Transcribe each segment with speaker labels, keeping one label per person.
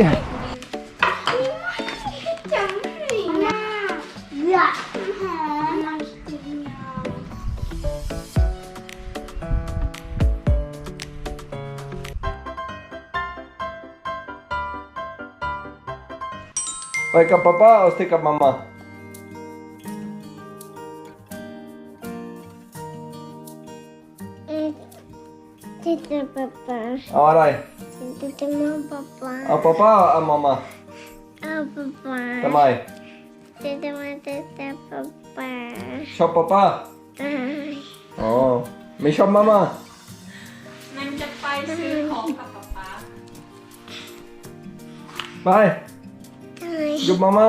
Speaker 1: Mamma. Ja. Mamma.
Speaker 2: ไปกับป๊าป้า เอาสติกกับ mamma
Speaker 1: ติดป๊าป๊า
Speaker 2: เอาอะไร
Speaker 1: ติดมาป๊าป๊า
Speaker 2: เอาป๊าป้าเอา mamma
Speaker 1: เอาป๊าป๊า
Speaker 2: ทำไม
Speaker 1: ติดมาติดป๊าป๊า
Speaker 2: ชอบป๊าป้า
Speaker 1: ตาย
Speaker 2: อ๋อไม่ชอบ mamma
Speaker 3: มันจะไปซื้อของกับป๊าป๊า
Speaker 2: ไป
Speaker 1: ตาย
Speaker 2: อยู่ mamma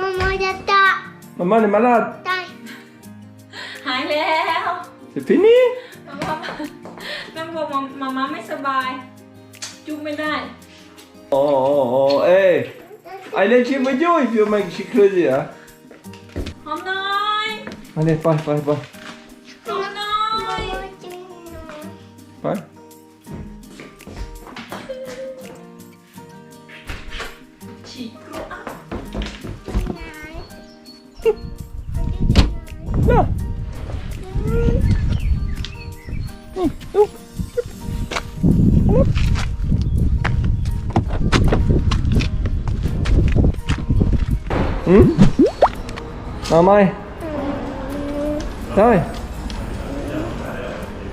Speaker 1: มามาจะตา
Speaker 2: mamma är malad
Speaker 1: ตาย
Speaker 3: หายแล้ว
Speaker 2: c'est fini
Speaker 3: น้องบอก แม่บอกมามาไม่สบาย จุ๊บไม่ได้
Speaker 2: oh oh oh hey I let you with you if you make she crazy huh
Speaker 3: หอมหน่อย
Speaker 2: allez ไปไปไป
Speaker 3: หอมหน่อย
Speaker 2: ไ Mầm mai, Rồi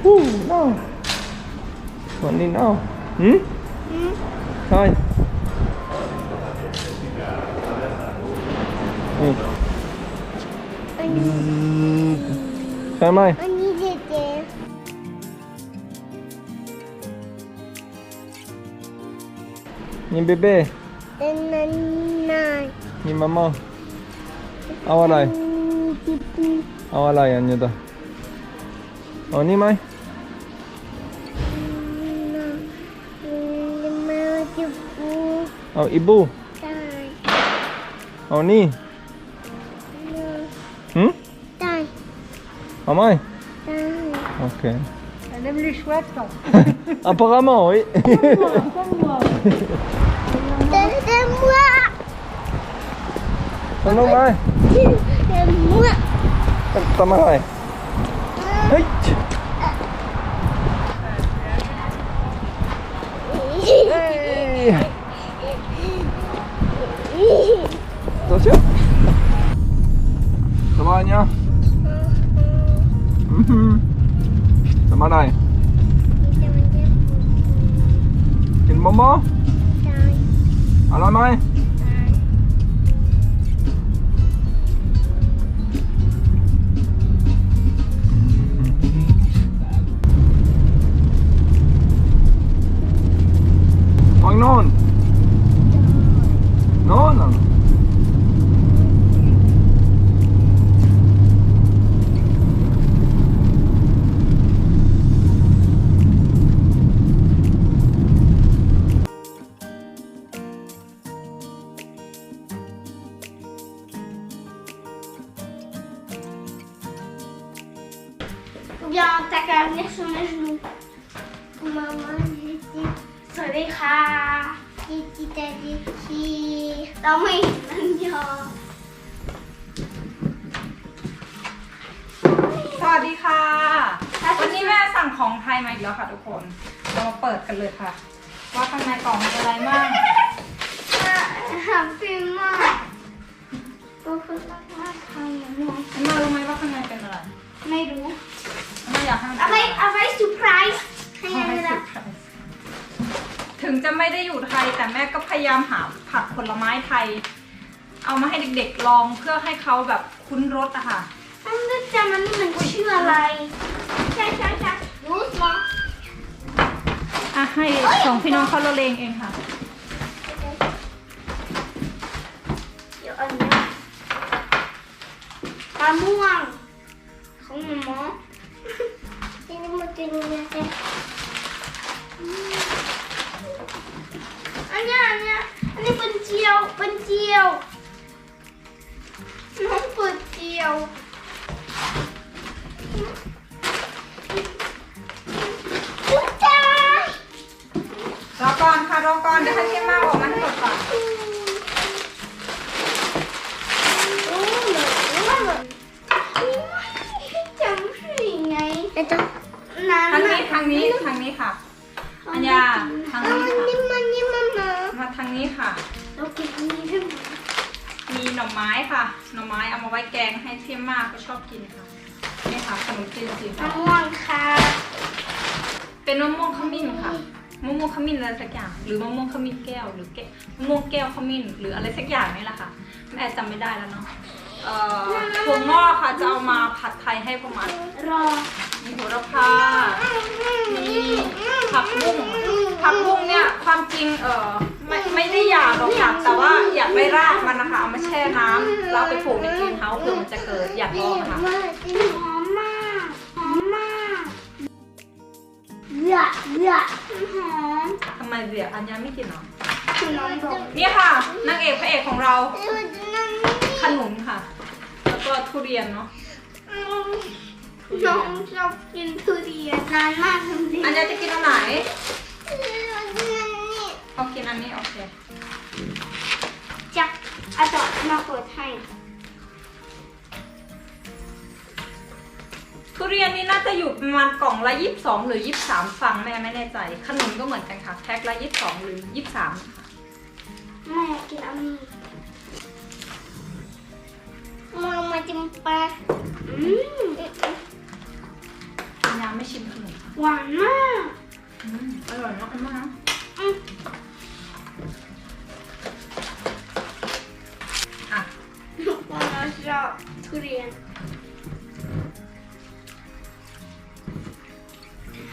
Speaker 2: Woo, no. Còn đi nào, ừ? ừ? Thôi. Ừ. Sao mai?
Speaker 1: Nhìn bébé
Speaker 2: Nhìn mama
Speaker 1: เป็นนันนาย
Speaker 2: nhìn mamma. Ao อะไร
Speaker 1: จิปปี
Speaker 2: เอาอะไรอันนี้ตาเอานี่ไหม
Speaker 1: นามาจิปปู
Speaker 2: เอาอีบู
Speaker 1: ตาย
Speaker 2: เอานี่หืม
Speaker 1: ตาย
Speaker 2: เอาไหม
Speaker 1: ตาย
Speaker 2: โอเค
Speaker 3: Elle aime les chouettes.
Speaker 2: apparemment oui
Speaker 1: เดิน เดินมั
Speaker 2: ยอม
Speaker 1: แต่การเรียกฉันไม่รู้มามาจิจิสวัสดีค่ะจิจิแต่จิจิเราไม่เห็นมันยอม
Speaker 3: สวัสดีค่ะ วันนี้แม่สั่งของไทยมาอีกแล้วค่ะทุกคน เรามาเปิดกันเลยค่ะ ว่าข้างในกล่องมีอะไรบ้าง
Speaker 1: หาฟิล์มมากก็คือรักมากทำอย่างนี้
Speaker 3: เอ็มมารู้ไหมว่าข้างในเป็นอะไร
Speaker 1: ไม่รู้
Speaker 3: เอ็มมาอยากให้มัน
Speaker 1: เอาไว้เอาไว้เซอร์ไพรส์ให้
Speaker 3: เอา
Speaker 1: ยัง
Speaker 3: ให้
Speaker 1: ไง
Speaker 3: เซอ
Speaker 1: ล่ะ
Speaker 3: ร์ไพรส์ถึงจะไม่ได้อยู่ไทย แต่แม่ก็พยายามหาผักผลไม้ไทย เอามาให้เด็กๆลองเพื่อให้เขาแบบคุ้นรสอะค่ะ
Speaker 1: มันก็จำมันมันชื่ออะไรใช่ใช่ใช่รู้สมั้ง
Speaker 3: อะให้สองพี่น้องเขาละเลงเองค่ะ
Speaker 1: เดี๋ยวอันนี้มะม่วงของ จะมีอะไรอันนี้อันนี้อันนี้เป็นเจียวเป็นเจียวน้องเปิดเจียวอุ๊ยตาย
Speaker 3: แล้วก็ก่อนค่ะรอก่อนเดี๋ยวให้พี่มาออกมาให้หมดก่อน
Speaker 1: โอ้เหมือนว่าแบบจำไม่ได้ไงแต่ต้องนาน
Speaker 3: ทาง
Speaker 1: มา
Speaker 3: นี้
Speaker 1: ก
Speaker 3: ทางนี้ทางนี้ค่ะ อัญญาทาง
Speaker 1: เอา
Speaker 3: นี้
Speaker 1: มัน
Speaker 3: ค่ะ
Speaker 1: นี่มันนี่มันมา
Speaker 3: มาทางนี้ค่ะ
Speaker 1: เรากินอันนี้ได้ไหม
Speaker 3: มีหน่อไม้ค่ะ หน่อไม้เอามาไว้แกงให้เทียมมากก็ชอบกินค่ะ นี่ค่ะขนมจีนสี
Speaker 1: มะ
Speaker 3: ฟ้า
Speaker 1: ม่วงค่ะ
Speaker 3: เป็นมะม่วงขมิ้นค่ะ มะม่วงขมิ้นอะไรสักอย่าง หรือมะม่วงขมิ้นแก้ว หรือแก้วมะม่วงแก้วขมิ้น หรืออะไรสักอย่างนี่แหละค่ะแม่จำไม่ได้แล้วเนาะเอ่อถั่วงอกค่ะ จะเอามาผัดไทยให้ประมาณ
Speaker 1: รอ
Speaker 3: มีโหระพา มีผักบุ้งผักบุ้งเนี่ยความจริงเออไม่ไม่ได้อยากหรอกค่ะแต่ว่าอยากได้รากมันนะคะเอามาแช่น้ำแล้วเอาไปปลูกในกรีนเฮาส์เผื่อมันจะเกิดอยากลองค่ะ
Speaker 1: หอมมากหอมมากเลือดเลือดหอม
Speaker 3: ทำไมเดี๋ยวอัญญาไม่กินเหรอ
Speaker 1: คุณน้องบอก
Speaker 3: นี่ค่ะนางเอกพระเอกของเรา ขนุนค่ะ แล้วก็ทุเรียนเนาะ
Speaker 1: น้องชอบกินทุเรียนนานมากจริงๆ
Speaker 3: อัญญาจะกินอันไหนเขากินอันนี้โอเค
Speaker 1: จักอาจารย์มาเปิดให้
Speaker 3: ทุเรียนนี่น่าจะอยู่ประมาณกล่องละยี่สิบสองหรือยี่สิบสามฟังแม่ไม่แน่ใจ ขนุนก็เหมือนกันค่ะแพ็คละยี่สิบสองหรือยี่สิบสามค่ะ
Speaker 1: แม่อยากกินอันนี้มามาจิ้มปลาอืม
Speaker 3: อัญญา ไม่ชิมขนมค่ะ
Speaker 1: หวานมาก
Speaker 3: อืมอร่อยมากมาก
Speaker 1: อืม
Speaker 3: อะ
Speaker 1: ว่าเราชอบทุเรียน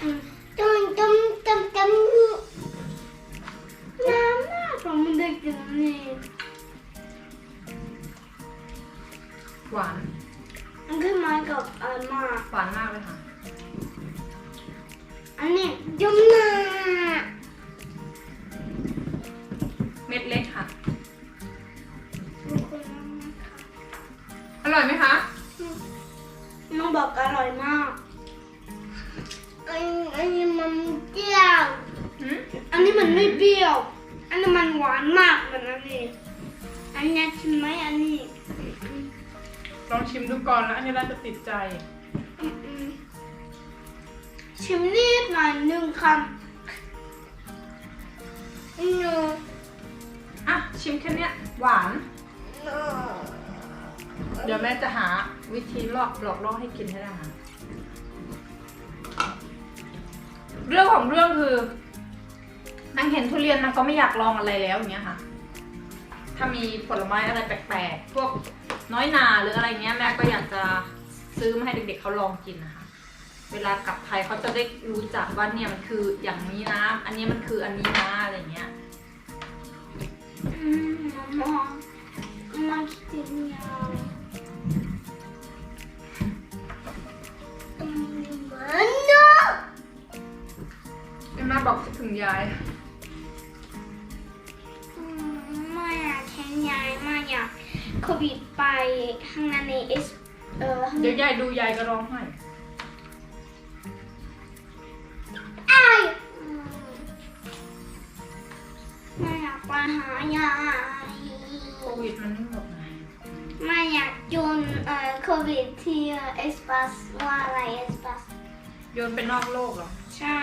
Speaker 1: อืมต้มต้มต้มต้มน้ำมากผมไม่ได้กินอันนี่
Speaker 3: หวาน
Speaker 1: มันขึ้นมากับอันมาก
Speaker 3: หวานมากเลยค่ะ
Speaker 1: อันนี้ยุ่มหน้า
Speaker 3: เม็ดเล็กค่ะ
Speaker 1: ขอบคุณมากนะคะ
Speaker 3: อร่อยไหมคะ
Speaker 1: น้องบอกอร่อยมากอันอันนี้มันเปรี้ยว
Speaker 3: หืม
Speaker 1: อันนี้มันไม่เปรี้ยว อันนี้มันหวานมากเหมือนอันนี้อันนี้ชิมไหมอันนี้
Speaker 3: ลองชิมดูก่อนแล้วอันนี้เราจะติดใจ
Speaker 1: อืมอืม ชิมนิดหน่อยหนึ่งคำหนู
Speaker 3: อะ ชิมแค่เนี้ย หวาน เดี๋ยวแม่จะหาวิธีลอกหลอกล่อให้กินให้ได้ค่ะเรื่องของเรื่องคือนางเห็นทุเรียนนางก็ไม่อยากลองอะไรแล้วอย่างเงี้ยค่ะ ถ้ามีผลไม้อะไรแปลกๆ พวกน้อยนาหรืออะไรเงี้ยแม่ก็อยากจะซื้อมาให้เด็กๆเขาลองกินนะคะ เวลากลับไทยเขาจะได้รู้จักว่าเนี่ยมันคืออย่างนี้นะ อันนี้มันคืออันนี้นะอะไรเงี้ย
Speaker 1: มมามากินยาวอืมเหมือนเนอะ
Speaker 3: ม่บอกคิดถึงยาย
Speaker 1: มไม่อยากแทนยายไม่อยากโควิดไปข้างในในเอสเออ
Speaker 3: เดี๋ยวยายดูยายก็ร้องไห้
Speaker 1: มาหายาย
Speaker 3: โควิดมันไม่หมดนะ
Speaker 1: ไม่อยากโยนเอ่อโควิดที่เอสปัสว่าอะไรเอสปัส
Speaker 3: โยนไปนอกโลกเหรอ
Speaker 1: ใช่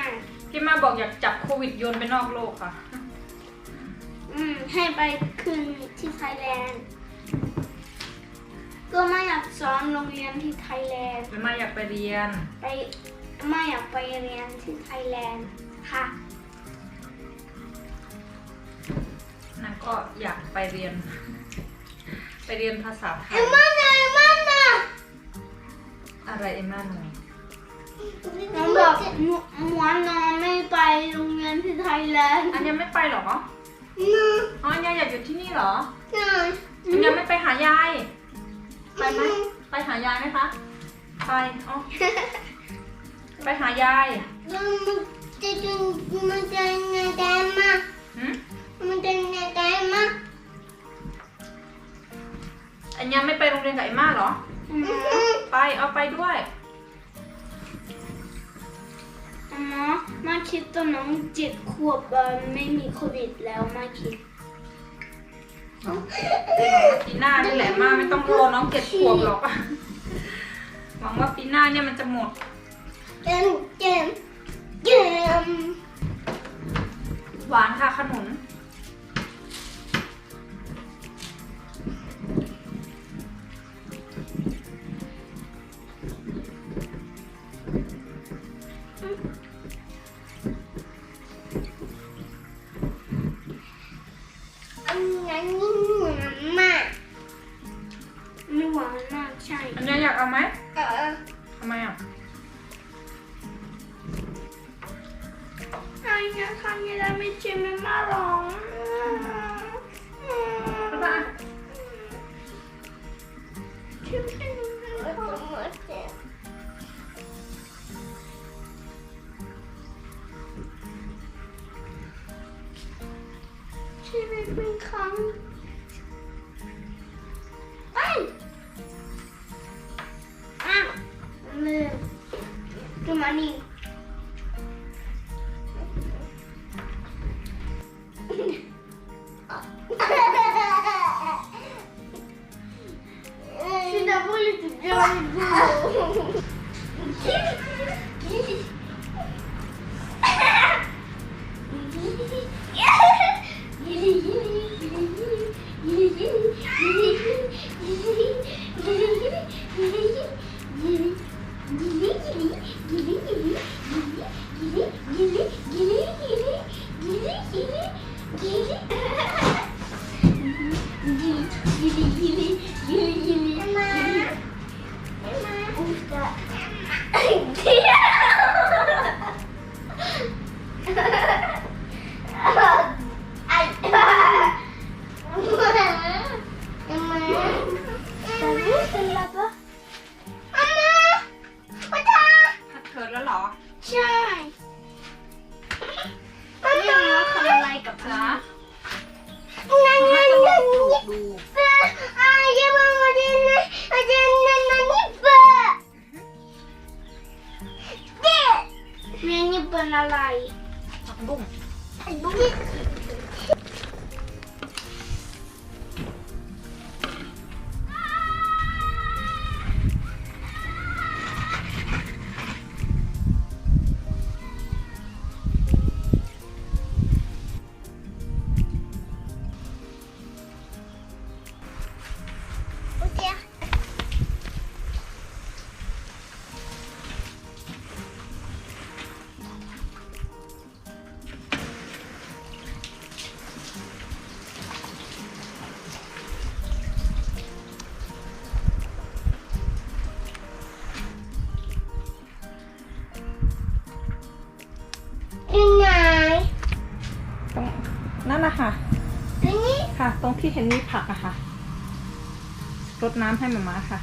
Speaker 3: ที่มาบอกอยากจับโควิดโยนไปนอกโลกค่ะ
Speaker 1: อืม ให้ไปคืนที่ไทยแลนด์ ก็ไม่อยากสอนโรงเรียนที่ไทยแลนด์
Speaker 3: หรือมาอยากไปเรียน
Speaker 1: ไปไม่อยากไปเรียนที่ไทยแลนด์ค่ะ
Speaker 3: ก็อยากไปเรียน ไปเรียนภาษาไทย
Speaker 1: เอ็มมานะเอ็มมานะ
Speaker 3: อะไรเอ็มมาหน่อย
Speaker 1: น้องบอกหนูหมอนอนไม่ไปโรงเรียนที่ไทยแลนด์
Speaker 3: อันยังไม่ไปเหรอ
Speaker 1: นะ
Speaker 3: อ๋ออันยังอยากอยู่ที่นี่เหรอ
Speaker 1: นะ
Speaker 3: อันยังไม่ไปหายาย ไปไหมไปหายายไหมคะไปอ๋อไปหายาย
Speaker 1: มันจะจะมันจะไงได้มา
Speaker 3: หื ม
Speaker 1: มันจะไงได้มา
Speaker 3: อันยังไม่ไปโรงเรียนกับเอ็มมาเหรอ ไปเอาไปด้วย
Speaker 1: อมามาคิดตอนน้องเจ็ดขวบเอ่อไม่มีโควิดแล้วมาคิด
Speaker 3: ปีหน้านี่แหละมาไม่ต้องรอน้องเจ็ดขวบหรอกหวังว่าปีหน้าเนี่ยมันจะหมด
Speaker 1: เจมเจมเจม
Speaker 3: หวานค่ะขนุน
Speaker 1: อัน
Speaker 3: ไง
Speaker 1: ไม่ชิมไม่มาร้อง
Speaker 3: บ๊ายบาย
Speaker 1: 你听 en ที่เห็น
Speaker 3: มีผักอะค่ะรดน้ำให้หมาม่าค่ะ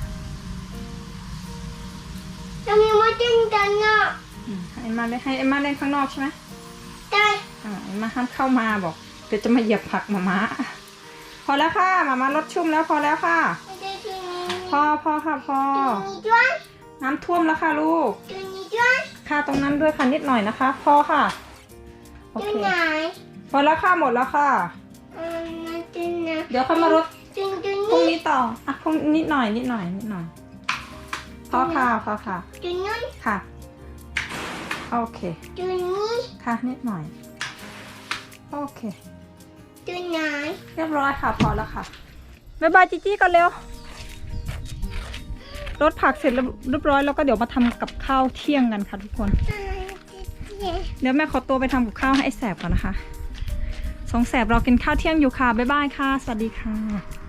Speaker 1: ทำไมมาเต้นกันอะ
Speaker 3: อืมให้เอ็มมาเล่นให้เอ็มมาเล่นข้างนอกใช่ไหม
Speaker 1: ได้
Speaker 3: อ่าเอ็มมาห้ามเข้ามาบอกเดี๋ยวจะมาเหยียบผักหมาม่าพอแล้วค่ะหมาม่ารดชุ่มแล้วพอแล้วค่ะ
Speaker 1: ไม่ได้ตรงนี้
Speaker 3: พอพอค่ะพอ
Speaker 1: ตรงนี้ด้วย
Speaker 3: น้ำท่วมแล้วค่ะลูก
Speaker 1: ตรงนี้ด้วย
Speaker 3: ค่ะตรงนั้นด้วยค่ะนิดหน่อยนะคะ พอค่ะ โอ
Speaker 1: ตร
Speaker 3: เค
Speaker 1: งไหน
Speaker 3: พอแล้วค่ะหมดแล้วค่ะ เดี๋ยวค่อยมารด
Speaker 1: ตรงตรง
Speaker 3: พรุ่ง
Speaker 1: นี้
Speaker 3: นี้ต่ออะพรุ่งนิดหน่อยนิดหน่อยนิดหน่อยพอค่ะพอค่ะ
Speaker 1: ตรงนู้น
Speaker 3: ค่ะ โอเค
Speaker 1: ตรงนี้
Speaker 3: ค่ะนิดหน่อย โอเค
Speaker 1: ตรงไหน
Speaker 3: เรียบร้อยค่ะพอแล้วค่ะบ๊ายบายจีจี้ก่อนเร็วรดผักเสร็จเรียบร้อยแล้วก็เดี๋ยวมาทำกับข้าวเที่ยงกันค่ะทุกคน
Speaker 1: อ่าเจ๊
Speaker 3: เดี๋ยวแม่ขอตัวไปทำกับข้าวให้ไอ้แสบก่อนนะคะ สงแสบรอกินข้าวเที่ยงอยู่ค่ะ บ๊ายบายค่ะ สวัสดีค่ะ